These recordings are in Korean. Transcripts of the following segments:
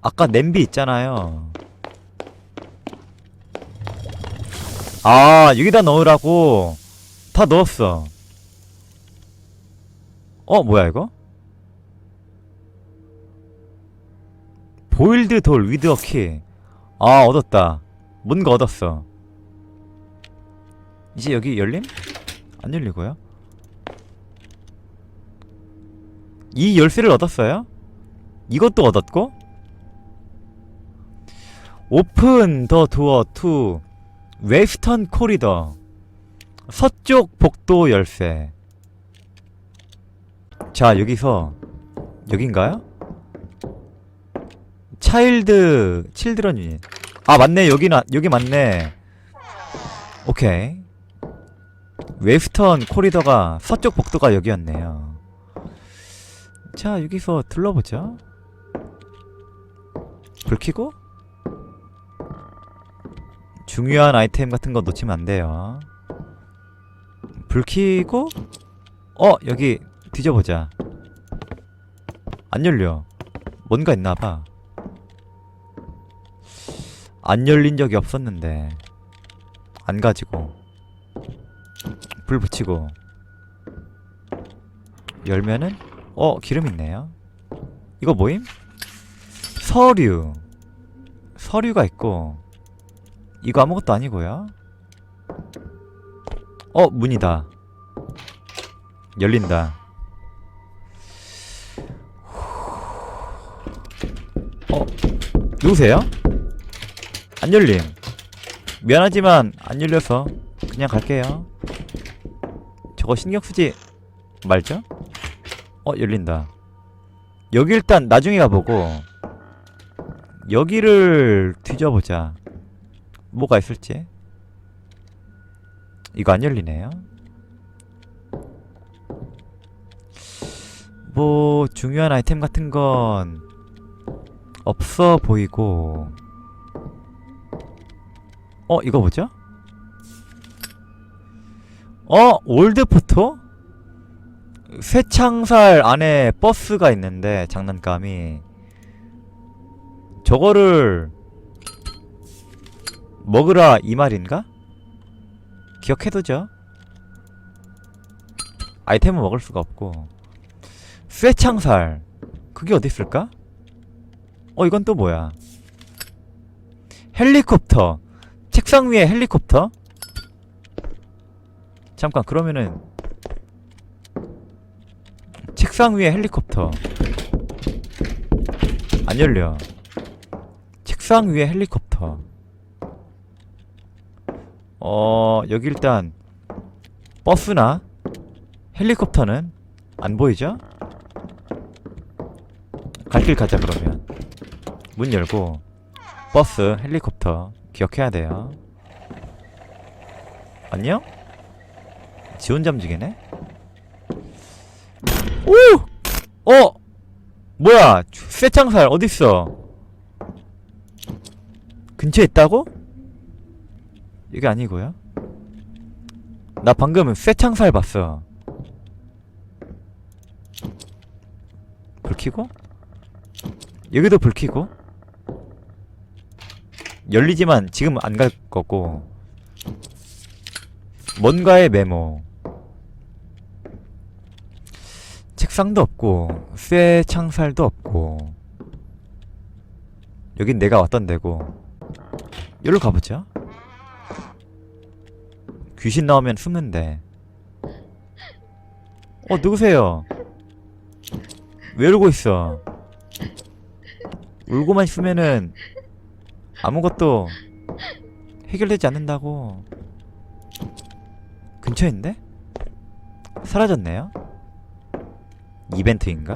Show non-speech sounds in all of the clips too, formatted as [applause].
아까 냄비 있잖아요. 아, 여기다 넣으라고. 다 넣었어. 어, 뭐야, 이거? 보일드 돌 위드 어키. 아, 얻었다. 뭔가 얻었어. 이제 여기 열림? 안 열리고요. 이 열쇠를 얻었어요? 이것도 얻었고? 오픈 더 도어 투 웨스턴 코리더 서쪽 복도 열쇠. 자 여기서 여긴가요? 차일드 칠드런 유닛 아 맞네. 여기 나 여기 맞네. 오케이. 웨스턴 코리더가 서쪽 복도가 여기였네요. 자 여기서 둘러보자 불 켜고 중요한 아이템 같은 거 놓치면 안 돼요. 불 켜고 어 여기 뒤져보자. 안 열려. 뭔가 있나봐. 안 열린 적이 없었는데 안 가지고 불 붙이고 열면은 어 기름 있네요. 이거 뭐임? 서류 서류가 있고 이거 아무것도 아니고요. 어, 문이다. 열린다. 어, 누구세요? 안 열림. 미안하지만 안 열려서 그냥 갈게요. 저거 신경 쓰지 말죠? 어, 열린다. 여기 일단 나중에 가보고 여기를 뒤져보자. 뭐가 있을지 이거 안 열리네요 뭐 중요한 아이템 같은 건 없어 보이고 어 이거 뭐죠? 어 올드 포토? 쇠창살 안에 버스가 있는데 장난감이 저거를 먹으라 이 말인가? 기억해두죠. 아이템은 먹을 수가 없고 쇠창살 그게 어디 있을까? 어 이건 또 뭐야? 헬리콥터 책상 위에 헬리콥터? 잠깐 그러면은 책상 위에 헬리콥터 안 열려 책상 위에 헬리콥터 어, 여기 일단 버스나 헬리콥터는 안 보이죠? 갈 길 가자 그러면 문 열고 버스, 헬리콥터 기억해야 돼요. 안녕? 지원 잠지개네? 오! 어! 뭐야? 쇠창살 어딨어? 근처에 있다고? 이게 아니고요. 나 방금 쇠창살 봤어. 불 켜고? 여기도 불 켜고? 열리지만 지금 안 갈 거고. 뭔가의 메모. 책상도 없고 쇠 창살도 없고. 여긴 내가 왔던 데고. 여기로 가보자 귀신 나오면 숨는데. 어, 누구세요? 왜 울고 있어? 울고만 있으면은 아무것도 해결되지 않는다고. 근처인데? 사라졌네요? 이벤트인가?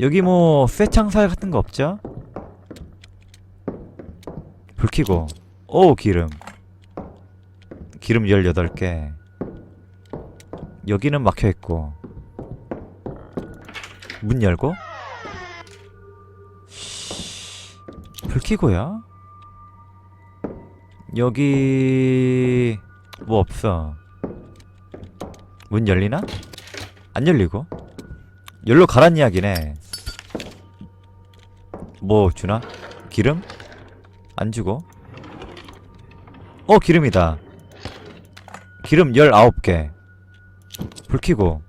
여기 뭐 쇠창살 같은 거 없죠? 불 켜고 오 기름 기름 18개. 여기는 막혀있고. 문 열고? 불 켜고요? 여기 뭐 없어. 문 열리나? 안 열리고? 열로 가란 이야기네. 뭐 주나? 기름? 안 주고? 어 기름이다 기름 19개. 불 켜고.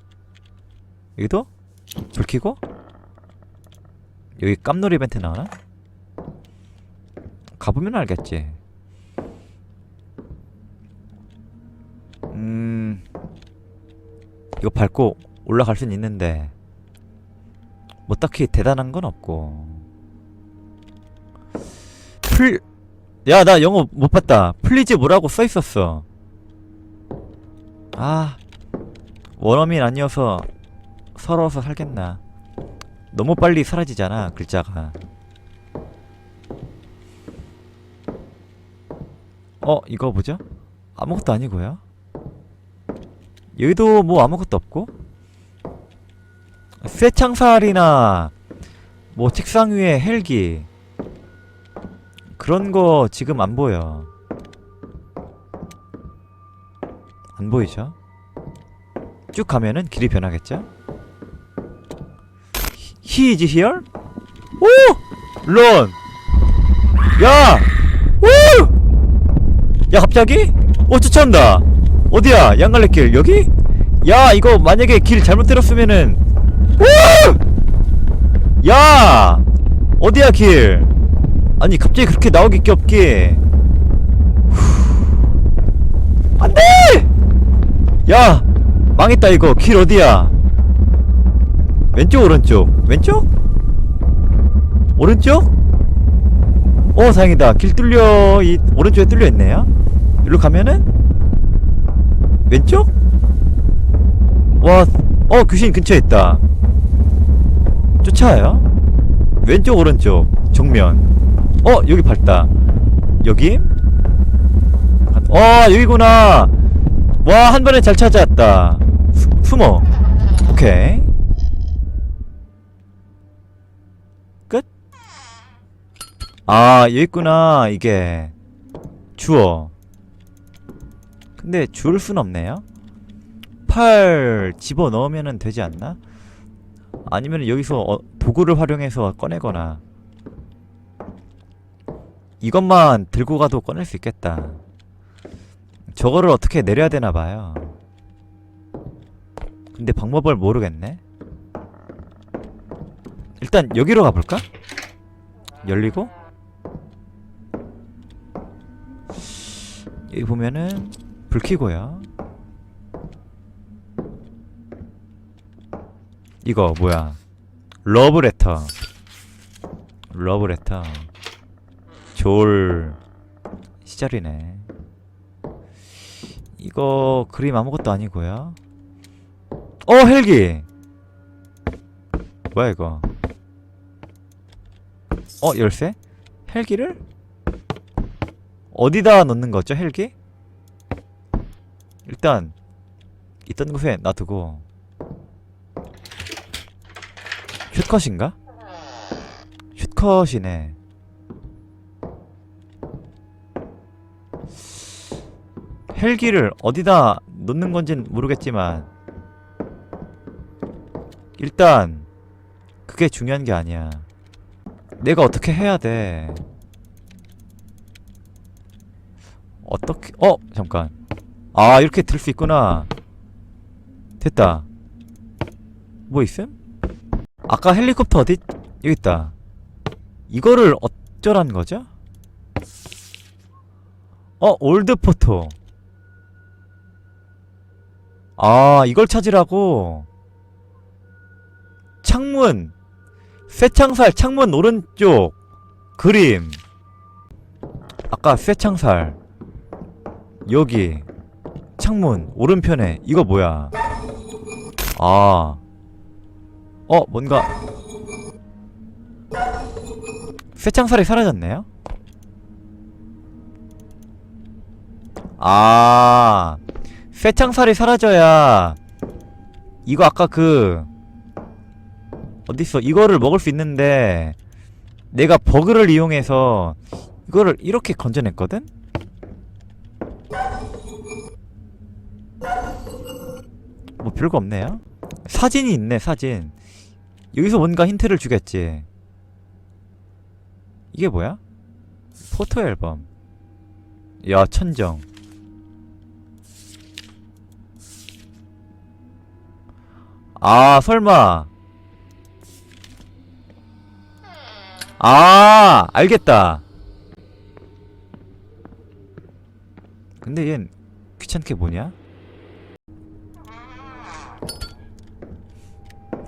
여기도? 불 켜고? 여기 깜놀 이벤트 나오나? 가보면 알겠지. 음. 이거 밟고 올라갈 순 있는데. 뭐 딱히 대단한 건 없고. 풀야나 영어 못 봤다. 플리즈 뭐라고 써 있었어 아 원어민 아니어서 서러워서 살겠나. 너무 빨리 사라지잖아 글자가. 어 이거 뭐죠? 아무것도 아니고요? 여기도 뭐 아무것도 없고? 쇠창살이나 뭐 책상 위에 헬기. 그런 거 지금 안 보여 안 보이죠? 쭉 가면은 길이 변하겠죠? He is here? 오! 런! 야! 오! 야 갑자기? 오 쫓아온다 어디야 양갈래길 여기? 야 이거 만약에 길 잘못 들었으면은 오! 야! 어디야 길? 아니 갑자기 그렇게 나오기 겹게 안돼! 야 망했다 이거. 길 어디야? 왼쪽 오른쪽? 왼쪽? 오른쪽? 어 다행이다. 길 뚫려 이 오른쪽에 뚫려 있네요. 일로 가면은? 왼쪽? 와어 귀신 근처에 있다. 쫓아와요? 왼쪽 오른쪽? 정면. 어 여기 밟다. 여기? 어 여기구나 와 한 번에 잘 찾아왔다. 수, 숨어. 오케이. 끝? 아 여기 있구나 이게. 주워. 근데 주울 순 없네요. 팔 집어넣으면 되지 않나? 아니면 여기서 어, 도구를 활용해서 꺼내거나. 이것만 들고 가도 꺼낼 수 있겠다 저거를 어떻게 내려야 되나 봐요. 근데 방법을 모르겠네. 일단 여기로 가볼까? 열리고? 여기 보면은 불 켜고요. 이거 뭐야? 러브레터. 러브레터. 좋을 시절이네 이거 그림 아무것도 아니고요 어 헬기 뭐야 이거 어 열쇠? 헬기를? 어디다 넣는 거죠 헬기? 일단 있던 곳에 놔두고 슛컷인가? 슛컷이네 헬기를 어디다 놓는 건진 모르겠지만 일단 그게 중요한 게 아니야. 내가 어떻게 해야 돼? 어떻게 어 잠깐. 아 이렇게 들 수 있구나. 됐다. 뭐 있음? 아까 헬리콥터 어디 여기 있다. 이거를 어쩌란 거죠? 어 올드 포토 아 이걸 찾으라고? 창문. 쇠창살 창문 오른쪽. 그림. 아까 쇠창살. 여기. 창문 오른편에. 이거 뭐야? 아. 어, 뭔가. 쇠창살이 사라졌네요? 아 쇠창살이 사라져야 이거 아까 그 어딨어 이거를 먹을 수 있는데 내가 버그를 이용해서 이거를 이렇게 건져냈거든? 뭐 별거 없네요 사진이 있네 사진 여기서 뭔가 힌트를 주겠지 이게 뭐야? 포토 앨범. 야, 천정. 아, 설마. 아, 알겠다. 근데 얜 귀찮게 뭐냐?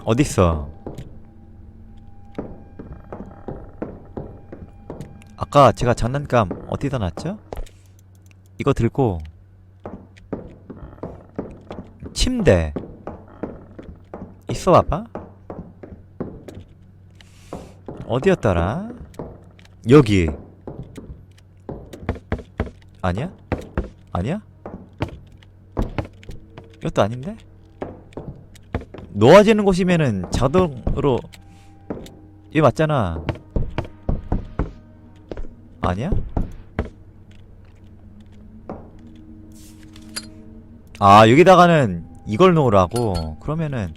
어딨어? 아까 제가 장난감 어디다 놨죠? 이거 들고 침대 있어 봐봐 어디였더라? 여기 아니야? 아니야? 이것도 아닌데? 놓아지는 곳이면은 자동으로 이게 맞잖아 아니야? 아 여기다가는 이걸 놓으라고 그러면은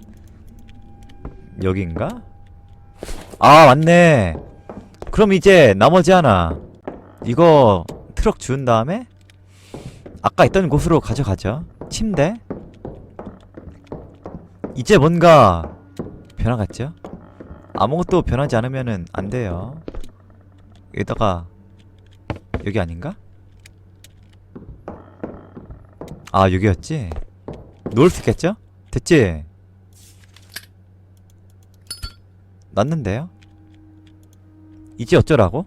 여긴가? 아 맞네 그럼 이제 나머지 하나 이거 트럭 주운 다음에 아까 있던 곳으로 가져가죠 침대 이제 뭔가 변화갔죠? 아무것도 변하지 않으면은 안 돼요 여기다가 여기 아닌가? 아 여기였지? 놓을 수 있겠죠? 됐지? 놨는데요? 이제 어쩌라고?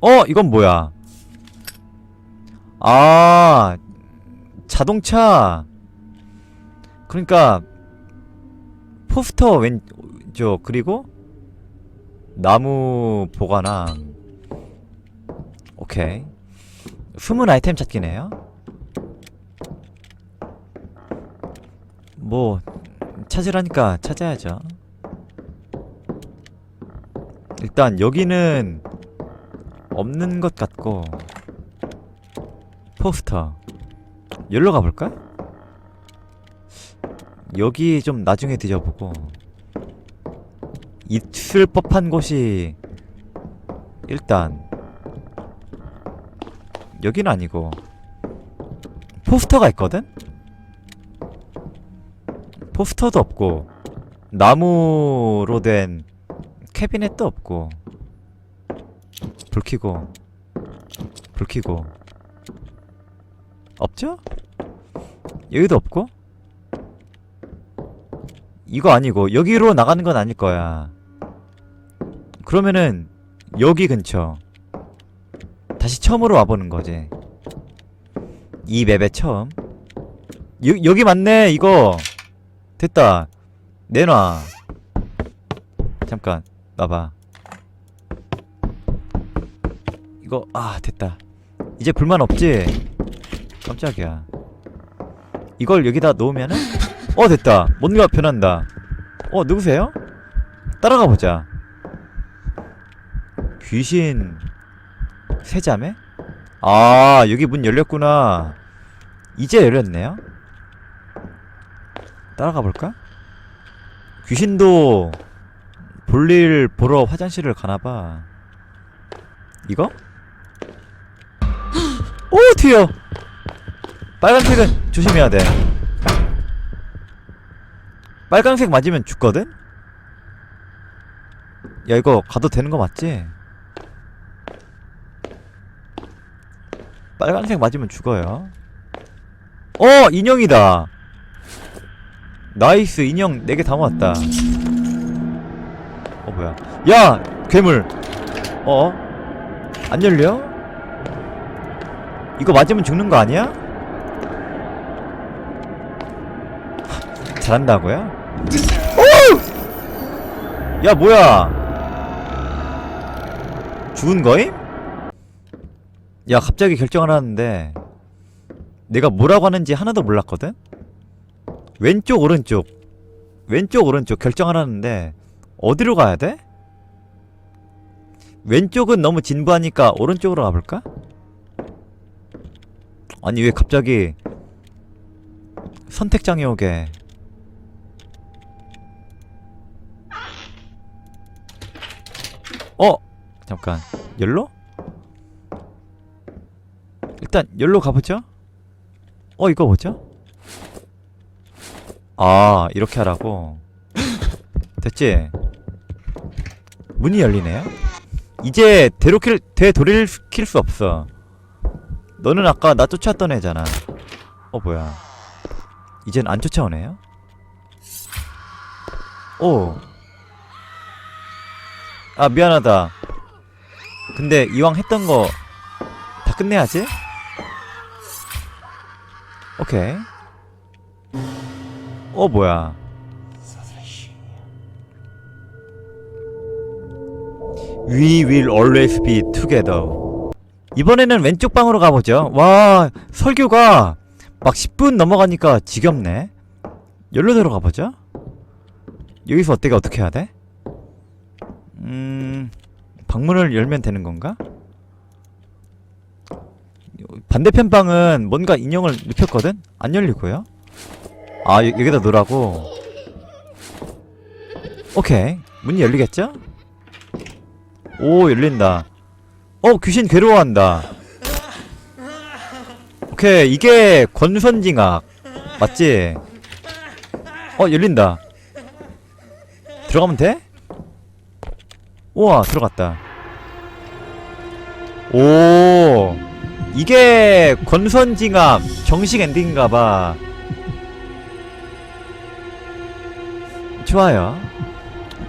어 이건 뭐야? 아 자동차. 그러니까 포스터 왼쪽 그리고 나무 보관함. 오케이. 숨은 아이템 찾기네요. 뭐 찾으라니까 찾아야죠 일단 여기는 없는 것 같고 포스터 여기로 가볼까? 여기 좀 나중에 뒤져보고 있을 법한 곳이 일단 여기는 아니고 포스터가 있거든? 포스터도 없고 나무로 된 캐비넷도 없고 불 켜고 불 켜고. 없죠? 여기도 없고? 이거 아니고 여기로 나가는 건 아닐 거야. 그러면은 여기 근처 다시 처음으로 와보는 거지. 이 맵에 처음. 여, 여기 맞네 이거. 됐다. 내놔. 잠깐 놔봐. 이거 아 됐다. 이제 불만 없지? 깜짝이야. 이걸 여기다 놓으면은? 어 됐다. 뭔가 변한다. 어 누구세요? 따라가 보자. 귀신. 세자매? 아 여기 문 열렸구나. 이제 열렸네요? 따라가 볼까? 귀신도 볼일 보러 화장실을 가나봐 이거? [gasps] 오 튀어 빨간색은 조심해야 돼 빨간색 맞으면 죽거든? 야 이거 가도 되는 거 맞지? 빨간색 맞으면 죽어요 어 인형이다 나이스 인형 4개 다 모았다 어 뭐야 야 괴물 어? 안 열려? 이거 맞으면 죽는 거 아니야? 하, 잘한다고요? 오! 야 뭐야 죽은 거임? 야 갑자기 결정을 하는데 내가 뭐라고 하는지 하나도 몰랐거든? 왼쪽 오른쪽 왼쪽 오른쪽 결정을 하는데 어디로 가야 돼? 왼쪽은 너무 진부하니까 오른쪽으로 가볼까? 아니 왜 갑자기 선택장애 오게 어? 잠깐 열로? 일단 열로 가보죠 어 이거 뭐죠? 아 이렇게 하라고 됐지? 문이 열리네요? 이제 되돌킬, 되돌이킬 수 없어 너는 아까 나 쫓아왔던 애잖아 어 뭐야 이젠 안 쫓아오네요? 오. 아, 미안하다. 근데 이왕 했던 거 다 끝내야지? 오케이. 어, 뭐야. We will always be together. 이번에는 왼쪽 방으로 가보죠. 와, 설교가 막 10분 넘어가니까 지겹네. 열로 들어가 보죠. 여기서 어때가 어떻게 해야 돼? 음, 방문을 열면 되는 건가? 반대편 방은 뭔가 인형을 눕혔거든? 안 열리고요. 아, 여, 여기다 놓으라고. 오케이. 문이 열리겠죠? 오, 열린다. 어, 귀신 괴로워한다. 오케이. 이게 권선징악. 맞지? 어, 열린다. 들어가면 돼? 우와 들어갔다 오 이게 권선징악 정식 엔딩인가봐 좋아요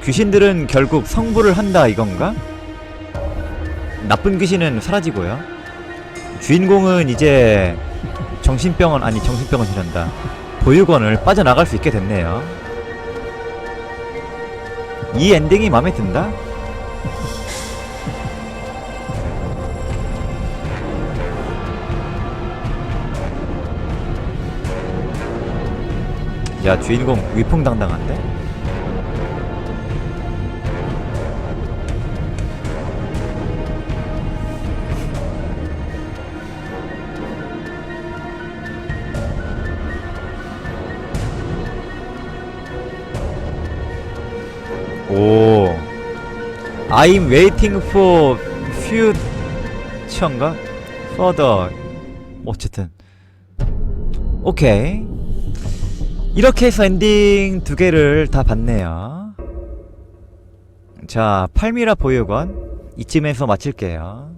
귀신들은 결국 성불을 한다 이건가? 나쁜 귀신은 사라지고요 주인공은 이제 정신병원 아니 정신병원 이란다 보육원을 빠져나갈 수 있게 됐네요 이 엔딩이 마음에 든다? 야 주인공 위풍당당한데? I'm waiting for future인가? further. 어쨌든. 오케이 이렇게 해서 엔딩 두 개를 다 봤네요. 자 팔미라 보육원. 이쯤에서 마칠게요